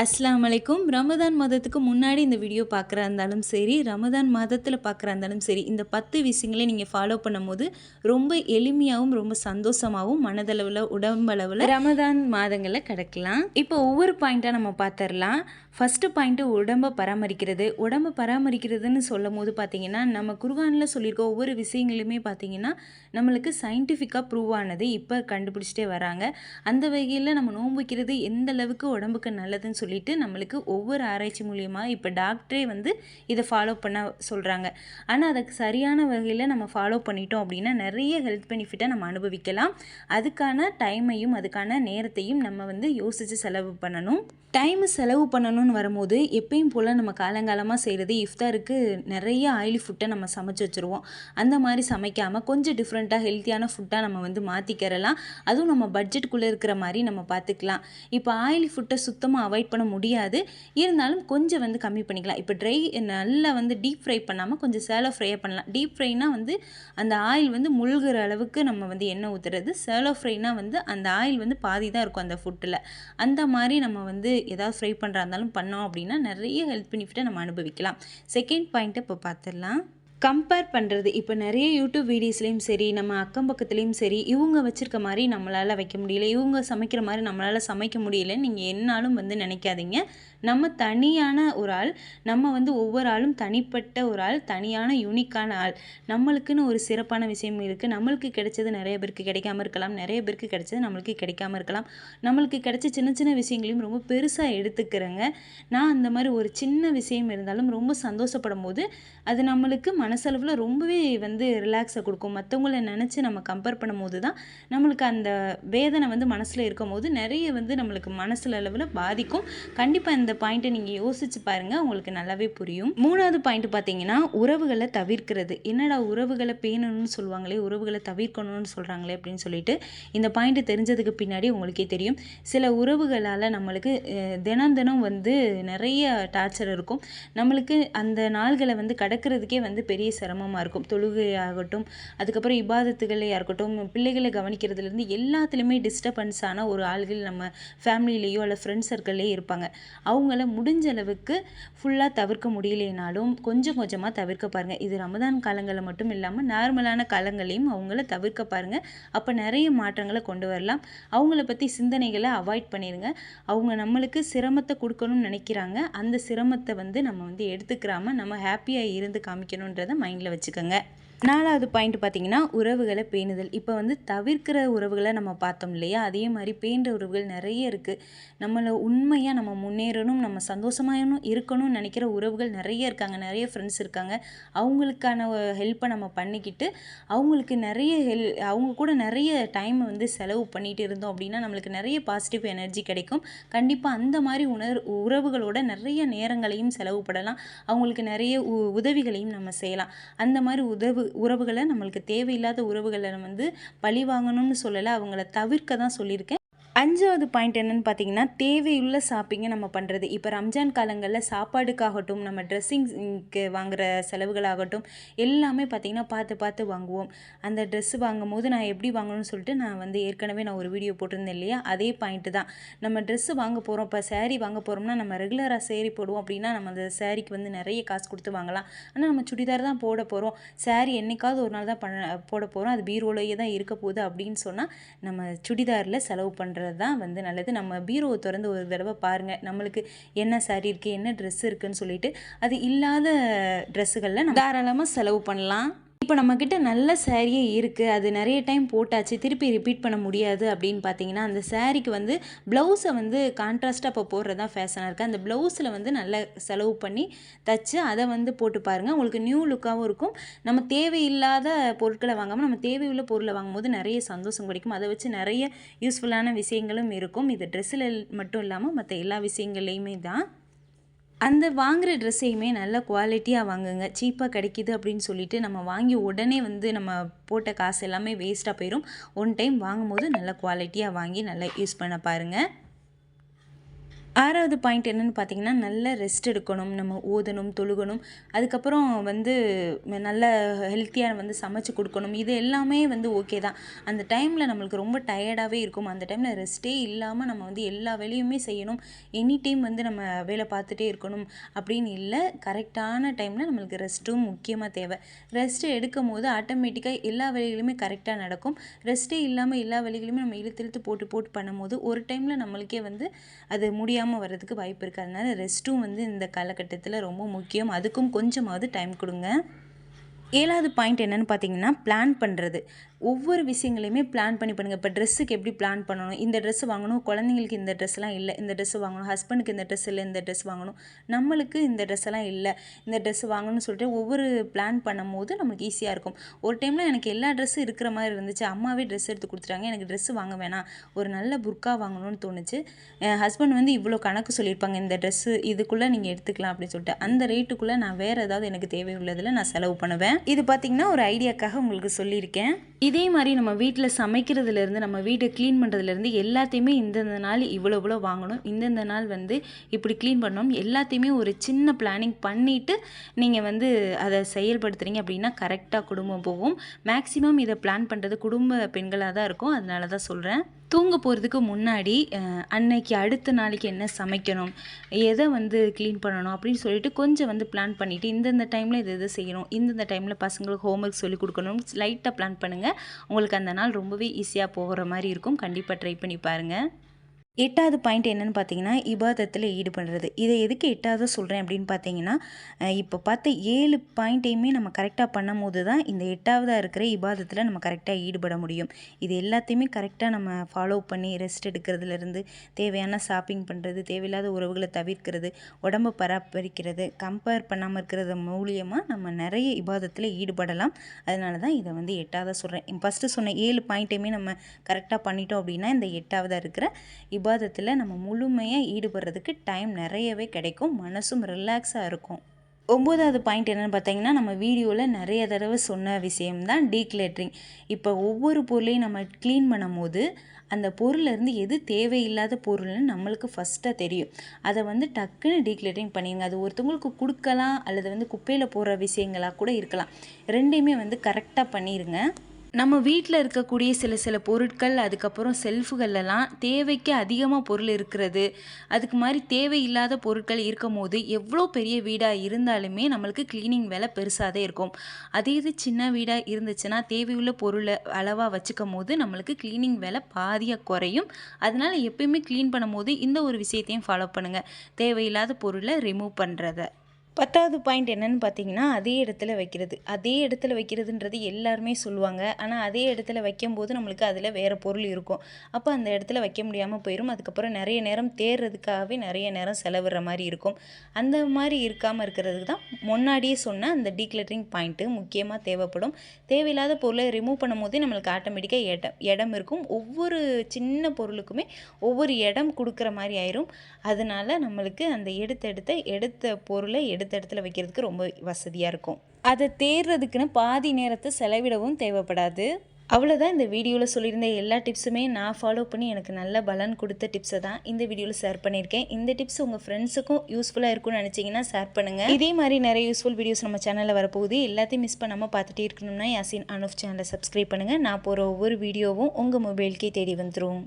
அஸ்லாம் வலைக்கும் ரமதான் மாதத்துக்கு முன்னாடி இந்த வீடியோ பார்க்குறா இருந்தாலும் சரி ரமதான் மாதத்தில் பார்க்குறா இருந்தாலும் சரி இந்த பத்து விஷயங்களை நீங்கள் ஃபாலோ பண்ணும்போது ரொம்ப எளிமையாகவும் ரொம்ப சந்தோஷமாகவும் மனதளவில் உடம்பளவில் ரமதான் மாதங்களில் கிடக்கலாம். இப்போ ஒவ்வொரு பாயிண்ட்டாக நம்ம பார்த்துடலாம் ஃபஸ்ட்டு பாயிண்ட்டு உடம்பை பராமரிக்கிறது. உடம்பை பராமரிக்கிறதுன்னு சொல்லும் போது பார்த்தீங்கன்னா நம்ம குர்ஆனில் சொல்லியிருக்க ஒவ்வொரு விஷயங்களுமே பார்த்தீங்கன்னா நம்மளுக்கு சயின்டிஃபிக்காக ப்ரூவ் ஆனது இப்போ கண்டுபிடிச்சிட்டே வராங்க. அந்த வகையில் நம்ம நோன்பு வைக்கிறது எந்த அளவுக்கு உடம்புக்கு நல்லதுன்னு சொல்லி சொல்லிட்டு நம்மளுக்கு ஒவ்வொரு ஆராய்ச்சி மூலியமாக இப்போ டாக்டரே வந்து இதை ஃபாலோ பண்ண சொல்கிறாங்க ஆனால் அதுக்கு சரியான வகையில் நம்ம ஃபாலோ பண்ணிட்டோம் அப்படின்னா நிறைய ஹெல்த் பெனிஃபிட்டை நம்ம அனுபவிக்கலாம். அதுக்கான டைமையும் அதுக்கான நேரத்தையும் நம்ம வந்து யோசித்து செலவு பண்ணணும். டைம் செலவு பண்ணணும்னு வரும்போது எப்பயும் போல் நம்ம காலங்காலமாக செய்கிறது இஃப்தாருக்கு நிறைய ஆயிலி ஃபுட்டை நம்ம சமைச்சு வச்சுருவோம். அந்த மாதிரி சமைக்காமல் கொஞ்சம் டிஃப்ரெண்ட்டாக ஹெல்த்தியான ஃபுட்டாக நம்ம வந்து மாற்றிக்கிறலாம் அதுவும் நம்ம பட்ஜெட்டுக்குள்ளே இருக்கிற மாதிரி நம்ம பார்த்துக்கலாம் இப்போ ஆயிலி ஃபுட்டை சுத்தமாக அவாய்ட் பண்ண முடியாது. இருந்தாலும் கொஞ்சம் வந்து கம்மி பண்ணிக்கலாம். இப்போ ட்ரை நல்லா வந்து டீப் ஃப்ரை பண்ணாமல் கொஞ்சம் சேலோ ஃப்ரையாக பண்ணலாம். டீப் ஃப்ரைனா வந்து அந்த ஆயில் வந்து முழுகிற அளவுக்கு நம்ம வந்து எண்ணெய் ஊற்றுறது சேலோ ஃப்ரைனா வந்து அந்த ஆயில் வந்து பாதி தான் இருக்கும் அந்த ஃபுட்டில் அந்த மாதிரி நம்ம வந்து ஏதாவது ஃப்ரை பண்ணுறா இருந்தாலும் பண்ணோம் அப்படின்னா நிறைய ஹெல்த் பெனிஃபிட்டை நம்ம அனுபவிக்கலாம். செகண்ட் பாயிண்ட்டை இப்போ பார்த்துடலாம் கம்பேர் பண்ணுறது இப்போ நிறைய யூடியூப் வீடியோஸ்லேயும் சரி நம்ம அக்கம் பக்கத்துலேயும் சரி இவங்க வச்சுருக்க மாதிரி நம்மளால் வைக்க முடியல இவங்க சமைக்கிற மாதிரி நம்மளால் சமைக்க முடியலன்னு நீங்கள் என்னாலும் வந்து நினைக்காதீங்க. நம்ம தனியான ஒரு ஆள் நம்ம வந்து ஒவ்வொரு ஆளும் தனிப்பட்ட ஒரு ஆள் தனியான யூனிக்கான ஆள். நம்மளுக்குன்னு ஒரு சிறப்பான விஷயம் இருக்குது நம்மளுக்கு கிடைச்சது நிறைய பேருக்கு கிடைக்காம இருக்கலாம். நிறைய பேருக்கு கிடைச்சது நம்மளுக்கு கிடைக்காம இருக்கலாம். நம்மளுக்கு கிடைச்ச சின்ன சின்ன விஷயங்களையும் ரொம்ப பெருசாக எடுத்துக்கிறேங்க. நான் அந்த மாதிரி ஒரு சின்ன விஷயம் இருந்தாலும் ரொம்ப சந்தோஷப்படும் போது அது நம்மளுக்கு மனசளவில் ரொம்பவே வந்து ரிலாக்ஸை கொடுக்கும். மற்றவங்கள நினச்சி நம்ம கம்பேர் பண்ணும்போது தான் நம்மளுக்கு அந்த வேதனை வந்து மனசில் இருக்கும் போது நிறைய வந்து நம்மளுக்கு மனசில் அளவில் பாதிக்கும். கண்டிப்பாக இந்த பாயிண்ட்டை நீங்கள் யோசிச்சு பாருங்கள் உங்களுக்கு நல்லாவே புரியும். மூணாவது பாயிண்ட் பார்த்தீங்கன்னா உறவுகளை தவிர்க்கிறது. என்னடா உறவுகளை பேணணும்னு சொல்லுவாங்களே உறவுகளை தவிர்க்கணும்னு சொல்கிறாங்களே அப்படின்னு சொல்லிட்டு இந்த பாயிண்ட் தெரிஞ்சதுக்கு பின்னாடி உங்களுக்கே தெரியும். சில உறவுகளால் நம்மளுக்கு தினம் தினம் வந்து நிறைய டார்ச்சர் இருக்கும். நம்மளுக்கு அந்த நாள்களை வந்து கடக்கிறதுக்கே வந்து பெரிய சிரமமாக இருக்கும். தொழுகையாகட்டும் அதுக்கப்புறம் இபாதத்துகளையாக இருக்கட்டும் பிள்ளைகளை கவனிக்கிறதுலேருந்து எல்லாத்துலேயுமே டிஸ்டர்பன்ஸான ஆன ஒரு ஆள்கள் நம்ம ஃபேமிலியிலேயோ அல்ல ஃப்ரெண்ட்ஸ் சர்க்கிள்லேயே இருப்பாங்க. அவங்கள முடிஞ்ச அளவுக்கு ஃபுல்லாக தவிர்க்க முடியலைனாலும் கொஞ்சம் கொஞ்சமாக தவிர்க்க பாருங்கள் இது ரமதான் காலங்களில் மட்டும் இல்லாமல் நார்மலான காலங்களையும் அவங்கள தவிர்க்க பாருங்கள் அப்போ நிறைய மாற்றங்களை கொண்டு வரலாம். அவங்கள பற்றி சிந்தனைகளை அவாய்ட் பண்ணிடுங்க அவங்க நம்மளுக்கு சிரமத்தை கொடுக்கணும்னு நினைக்கிறாங்க. அந்த சிரமத்தை வந்து நம்ம வந்து எடுத்துக்கிறாம நம்ம ஹாப்பியாக இருந்து காமிக்கணுன்றதை மைண்டில் வச்சுக்கோங்க. நாலாவது பாயிண்ட் பார்த்தீங்கன்னா உறவுகளை பேணுதல். இப்போ வந்து தவிர்க்கிற உறவுகளை நம்ம பார்த்தோம் இல்லையா? அதே மாதிரி பேண்ட உறவுகள் நிறைய இருக்குது நம்மளை உண்மையாக நம்ம முன்னேறணும் நம்ம சந்தோஷமாகணும் இருக்கணும்னு நினைக்கிற உறவுகள் நிறைய இருக்காங்க. நிறைய ஃப்ரெண்ட்ஸ் இருக்காங்க. அவங்களுக்கான ஹெல்ப்பை நம்ம பண்ணிக்கிட்டு அவங்களுக்கு நிறைய ஹெல் அவங்க கூட நிறைய டைம் வந்து செலவு பண்ணிகிட்டு இருந்தோம் அப்படின்னா நம்மளுக்கு நிறைய பாசிட்டிவ் எனர்ஜி கிடைக்கும். கண்டிப்பாக அந்த மாதிரி உணர் உறவுகளோட நிறைய நேரங்களையும் செலவு அவங்களுக்கு நிறைய உ- உதவிகளையும் நம்ம செய்யலாம். அந்த மாதிரி உதவு உறவுகளை நம்மளுக்கு தேவையில்லாத உறவுகளை வந்து பழி வாங்கணும்னு சொல்லலை அவங்கள தவிர்க்க தான் சொல்லியிருக்கேன். அஞ்சாவது பாயிண்ட் என்னன்னு பார்த்தீங்கன்னா தேவையுள்ள ஷாப்பிங்கை நம்ம பண்ணுறது இப்போ ரம்ஜான் காலங்களில் சாப்பாடுக்காகட்டும் நம்ம ட்ரெஸ்ஸிங்க்கு வாங்குற செலவுகளாகட்டும் எல்லாமே பார்த்தீங்கன்னா பார்த்து பார்த்து வாங்குவோம். அந்த ட்ரெஸ் வாங்கும் போது நான் எப்படி வாங்கணும்னு சொல்லிட்டு நான் வந்து ஏற்கனவே நான் ஒரு வீடியோ போட்டிருந்தேன் இல்லையா? அதே பாயிண்ட்டு தான். நம்ம ட்ரெஸ்ஸு வாங்க போகிறோம் இப்போ சேரீ வாங்க போகிறோம்னா நம்ம ரெகுலராக சேரீ போடுவோம் அப்படின்னா நம்ம அந்த சேரீக்கு வந்து நிறைய காசு கொடுத்து வாங்கலாம். ஆனால் நம்ம சுடிதார் தான் போட போகிறோம் சேரீ என்னைக்காவது ஒரு நாள் தான் பண்ண போட போகிறோம் அது பீரோலையே தான் இருக்க போகுது அப்படின்னு சொன்னால் நம்ம சுடிதாரில் செலவு பண்ணுறது தான் வந்து நல்லது. நம்ம பீரோவை திறந்து ஒரு தடவை பாருங்கள் நம்மளுக்கு என்ன சாரீ இருக்குது என்ன ட்ரெஸ் இருக்குன்னு சொல்லிட்டு அது இல்லாத ட்ரெஸ்ஸுகளில் நம்ம தாராளமாக செலவு பண்ணலாம். இப்போ நம்மக்கிட்ட நல்ல சேரீயே இருக்குது அது நிறைய டைம் போட்டாச்சு. திருப்பி ரிப்பீட் பண்ண முடியாது அப்படின்னு பார்த்தீங்கன்னா அந்த சேரீக்கு வந்து ப்ளவுஸை வந்து கான்ட்ராஸ்ட்டாக இப்போ போடுறது தான் ஃபேஷனாக இருக்குது அந்த ப்ளவுஸில் வந்து நல்ல செலவு பண்ணி தச்சு அதை வந்து போட்டு பாருங்கள் உங்களுக்கு நியூ லுக்காகவும் இருக்கும். நம்ம தேவையில்லாத பொருட்களை வாங்காமல் நம்ம தேவையுள்ள பொருளை வாங்கும்போது நிறைய சந்தோஷம் கிடைக்கும். அதை வச்சு நிறைய யூஸ்ஃபுல்லான விஷயங்களும் இருக்கும். இது ட்ரெஸ்ஸில் மட்டும் இல்லாமல் மற்ற எல்லா விஷயங்கள்லையுமே தான். அந்த வாங்குகிற ட்ரெஸ்ஸையுமே நல்ல குவாலிட்டியாக வாங்குங்க. சீப்பாக கிடைக்கிது அப்படின்னு சொல்லிட்டு நம்ம வாங்கி உடனே வந்து நம்ம போட்ட காசு எல்லாமே வேஸ்ட்டாக போயிடும் ஒன் டைம் வாங்கும்போது நல்ல குவாலிட்டியாக வாங்கி நல்லா யூஸ் பண்ண பாருங்கள் ஆறாவது பாயிண்ட் என்னன்னு பார்த்தீங்கன்னா நல்ல ரெஸ்ட் எடுக்கணும் நம்ம ஓதணும் தொழுகணும். அதுக்கப்புறம் வந்து நல்ல ஹெல்த்தியாக வந்து சமைச்சு கொடுக்கணும். இது எல்லாமே வந்து ஓகே தான். அந்த டைமில் நம்மளுக்கு ரொம்ப டயர்டாகவே இருக்கும். அந்த டைமில் ரெஸ்ட்டே இல்லாமல் நம்ம வந்து எல்லா வேலையுமே செய்யணும். எனி டைம் வந்து நம்ம வேலை பார்த்துட்டே இருக்கணும் அப்படின்னு இல்லை கரெக்டான டைமில் நம்மளுக்கு ரெஸ்ட்டும் முக்கியமாக தேவை. ரெஸ்ட்டு எடுக்கும் போது ஆட்டோமேட்டிக்காக எல்லா வேலைகளுமே கரெக்டாக நடக்கும். ரெஸ்ட்டே இல்லாமல் எல்லா வேலைகளுமே நம்ம இழுத்து இழுத்து போட்டு போட்டு பண்ணும்போது ஒரு டைமில் நம்மளுக்கே வந்து அது முடியாமல் வர்றதுக்கு வாய்ப்பு இருக்குது அதனால் ரெஸ்ட்டும் வந்து இந்த காலகட்டத்தில் ரொம்ப முக்கியம். அதுக்கும் கொஞ்சமாவது டைம் கொடுங்க. ஏழாவது பாயிண்ட் என்னென்னு பார்த்தீங்கன்னா பிளான் பண்ணுறது ஒவ்வொரு விஷயங்களையுமே பிளான் பண்ணி பண்ணுங்கள் இப்போ ட்ரெஸ்ஸுக்கு எப்படி பிளான் பண்ணணும்? இந்த ட்ரெஸ் வாங்கணும். குழந்தைங்களுக்கு இந்த ட்ரெஸ்லாம் இல்லை. இந்த ட்ரெஸ் வாங்கணும். ஹஸ்பண்டுக்கு இந்த ட்ரெஸ் இல்லை. இந்த ட்ரெஸ் வாங்கணும். நம்மளுக்கு இந்த ட்ரெஸ் எல்லாம் இல்லை. இந்த ட்ரெஸ் வாங்கணும்னு சொல்லிட்டு ஒவ்வொரு பிளான் பண்ணும் போது நமக்கு ஈஸியாக இருக்கும். ஒரு டைமில் எனக்கு எல்லா ட்ரெஸ்ஸும் இருக்கிற மாதிரி இருந்துச்சு. அம்மாவே ட்ரெஸ் எடுத்து கொடுத்துட்டாங்க. எனக்கு ட்ரெஸ் வாங்க வேணாம். ஒரு நல்ல புர்க்கா வாங்கணும்னு தோணுச்சு. என் ஹஸ்பண்ட் வந்து இவ்வளோ கணக்கு சொல்லியிருப்பாங்க. இந்த ட்ரெஸ்ஸு இதுக்குள்ளே நீங்கள் எடுத்துக்கலாம் அப்படின்னு சொல்லிட்டு. அந்த ரேட்டுக்குள்ளே நான் வேறு ஏதாவது எனக்கு தேவை உள்ளதில் நான் செலவு பண்ணுவேன். இது பார்த்திங்கன்னா ஒரு ஐடியாக்காக உங்களுக்கு சொல்லியிருக்கேன். இதே மாதிரி நம்ம வீட்டில் சமைக்கிறதுலேருந்து நம்ம வீட்டை க்ளீன் பண்ணுறதுலேருந்து எல்லாத்தையுமே இந்தந்த நாள் இவ்வளோ இவ்வளோ வாங்கணும். இந்தந்த நாள் வந்து இப்படி க்ளீன் பண்ணணும். எல்லாத்தையுமே ஒரு சின்ன பிளானிங் பண்ணிவிட்டு நீங்கள் வந்து அதை செயல்படுத்துகிறீங்க அப்படின்னா கரெக்டாக குடும்பம் போகும். மேக்ஸிமம் இதை பிளான் பண்ணுறது குடும்ப பெண்களாக தான் இருக்கும். அதனால தான் சொல்கிறேன் தூங்க போகிறதுக்கு முன்னாடி அன்னைக்கு அடுத்த நாளைக்கு என்ன சமைக்கணும் எதை வந்து க்ளீன் பண்ணணும் அப்படின்னு சொல்லிட்டு கொஞ்சம் வந்து பிளான் பண்ணிவிட்டு இந்தந்த டைமில் இது இது செய்யணும் இந்தந்த டைமில் பசங்களுக்கு ஹோம்ஒர்க் சொல்லி கொடுக்கணும் லைட்டாக பிளான் பண்ணுங்கள் உங்களுக்கு அந்த நாள் ரொம்பவே ஈஸியாக போகிற மாதிரி இருக்கும். கண்டிப்பாக ட்ரை பண்ணி பாருங்கள் எட்டாவது பாயிண்ட் என்னென்னு பார்த்தீங்கன்னா இபாதத்தில் ஈடுபடுறது. இதை எதுக்கு எட்டாவது சொல்கிறேன் அப்படின்னு பார்த்தீங்கன்னா இப்போ பார்த்த ஏழு பாயிண்ட்டையுமே நம்ம கரெக்டாக பண்ணும் போது தான் இந்த எட்டாவதாக இருக்கிற இபாதத்தில் நம்ம கரெக்டாக ஈடுபட முடியும். இது எல்லாத்தையுமே கரெக்டாக நம்ம ஃபாலோ பண்ணி ரெஸ்ட் எடுக்கிறதுலேருந்து தேவையான ஷாப்பிங் பண்ணுறது தேவையில்லாத உறவுகளை தவிர்க்கிறது உடம்பை பராமரிக்கிறது கம்பேர் பண்ணாமல் இருக்கிறது மூலியமாக நம்ம நிறைய இபாதத்தில் ஈடுபடலாம். அதனால தான் இதை வந்து எட்டாவதாக சொல்கிறேன் ஃபஸ்ட்டு சொன்ன ஏழு பாயிண்ட்டையுமே நம்ம கரெக்டாக பண்ணிட்டோம் அப்படின்னா இந்த எட்டாவதாக இருக்கிற இபாதத்தில் நம்ம முழுமையாக ஈடுபடுறதுக்கு டைம் நிறையவே கிடைக்கும். மனசும் ரிலாக்ஸாக இருக்கும். ஒம்போதாவது பாயிண்ட் என்னென்னு பார்த்தீங்கன்னா நம்ம வீடியோவில் நிறைய தடவை சொன்ன விஷயம்தான் டீக்ளேட்ரிங் இப்போ ஒவ்வொரு பொருளையும் நம்ம க்ளீன் பண்ணும்போது அந்த பொருள்லேருந்து எது தேவையில்லாத பொருள்னு நம்மளுக்கு ஃபஸ்ட்டாக தெரியும். அதை வந்து டக்குன்னு டீக்ளேட்டரிங் பண்ணிடுங்க. அது ஒருத்தவங்களுக்கு கொடுக்கலாம் அல்லது வந்து குப்பையில் போடுற விஷயங்களாக கூட இருக்கலாம். ரெண்டையுமே வந்து கரெக்டாக பண்ணிடுங்க. நம்ம வீட்டில் இருக்கக்கூடிய சில சில பொருட்கள் அதுக்கப்புறம் செல்ஃபுகள்லாம் தேவைக்கு அதிகமாக பொருள் இருக்கிறது. அதுக்கு மாதிரி தேவையில்லாத பொருட்கள் இருக்கும் போது எவ்வளோ பெரிய வீடாக இருந்தாலுமே நம்மளுக்கு க்ளீனிங் வேலை பெருசாக தான் இருக்கும். அதே இது சின்ன வீடாக இருந்துச்சுன்னா தேவையுள்ள பொருளை அளவாக வச்சுக்கும் போது நம்மளுக்கு க்ளீனிங் வேலை பாதியாக குறையும். அதனால எப்பயுமே க்ளீன் பண்ணும்போது இந்த ஒரு விஷயத்தையும் ஃபாலோ பண்ணுங்கள் தேவையில்லாத பொருளை ரிமூவ் பண்ணுறத பத்தாவது பாயிண்ட் என்னன்னு பார்த்தீங்கன்னா அதே இடத்துல வைக்கிறது. அதே இடத்துல வைக்கிறதுன்றது எல்லாருமே சொல்லுவாங்க. ஆனால் அதே இடத்துல வைக்கும்போது நம்மளுக்கு அதில் வேறு பொருள் இருக்கும். அப்போ அந்த இடத்துல வைக்க முடியாமல் போயிடும் அதுக்கப்புறம் நிறைய நேரம் தேர்றதுக்காகவே நிறைய நேரம் செலவிடுற மாதிரி இருக்கும். அந்த மாதிரி இருக்காமல் இருக்கிறதுக்கு தான் முன்னாடியே சொன்ன அந்த டீக்ளட்டரிங் பாயிண்ட்டு முக்கியமாக தேவைப்படும். தேவையில்லாத பொருளை ரிமூவ் பண்ணும் போதே நம்மளுக்கு ஆட்டோமேட்டிக்காக இடம் இடம் இருக்கும். ஒவ்வொரு சின்ன பொருளுக்குமே ஒவ்வொரு இடம் கொடுக்குற மாதிரி ஆயிரும். அதனால நம்மளுக்கு அந்த எடுத்த எடுத்த எடுத்த பொருளை எடுத்து இடத்துல வைக்கிறதுக்கு ரொம்ப வசதியாக இருக்கும். அதை தேர்றதுக்குன்னு பாதி நேரத்தை செலவிடவும் தேவைப்படாது. அவ்வளோதான் இந்த வீடியோவில் சொல்லியிருந்த எல்லா டிப்ஸுமே நான் ஃபாலோ பண்ணி எனக்கு நல்ல பலன் கொடுத்த டிப்ஸை தான் இந்த வீடியோவில் ஷேர் பண்ணியிருக்கேன். இந்த டிப்ஸ் உங்கள் ஃப்ரெண்ட்ஸுக்கும் யூஸ்ஃபுல்லாக இருக்கும்னு நினச்சிங்கன்னா ஷேர் பண்ணுங்கள் இதே மாதிரி நிறைய யூஸ்ஃபுல் வீடியோஸ் நம்ம சேனலில் வரப்போகுது. எல்லாத்தையும் மிஸ் பண்ணாமல் பார்த்துட்டே இருக்கணும்னா யாசின் அனுஃப் சேனலை சப்ஸ்கிரைப் பண்ணுங்கள் நான் போகிற ஒவ்வொரு வீடியோவும் உங்கள் மொபைலுக்கே தேடி வந்துடும்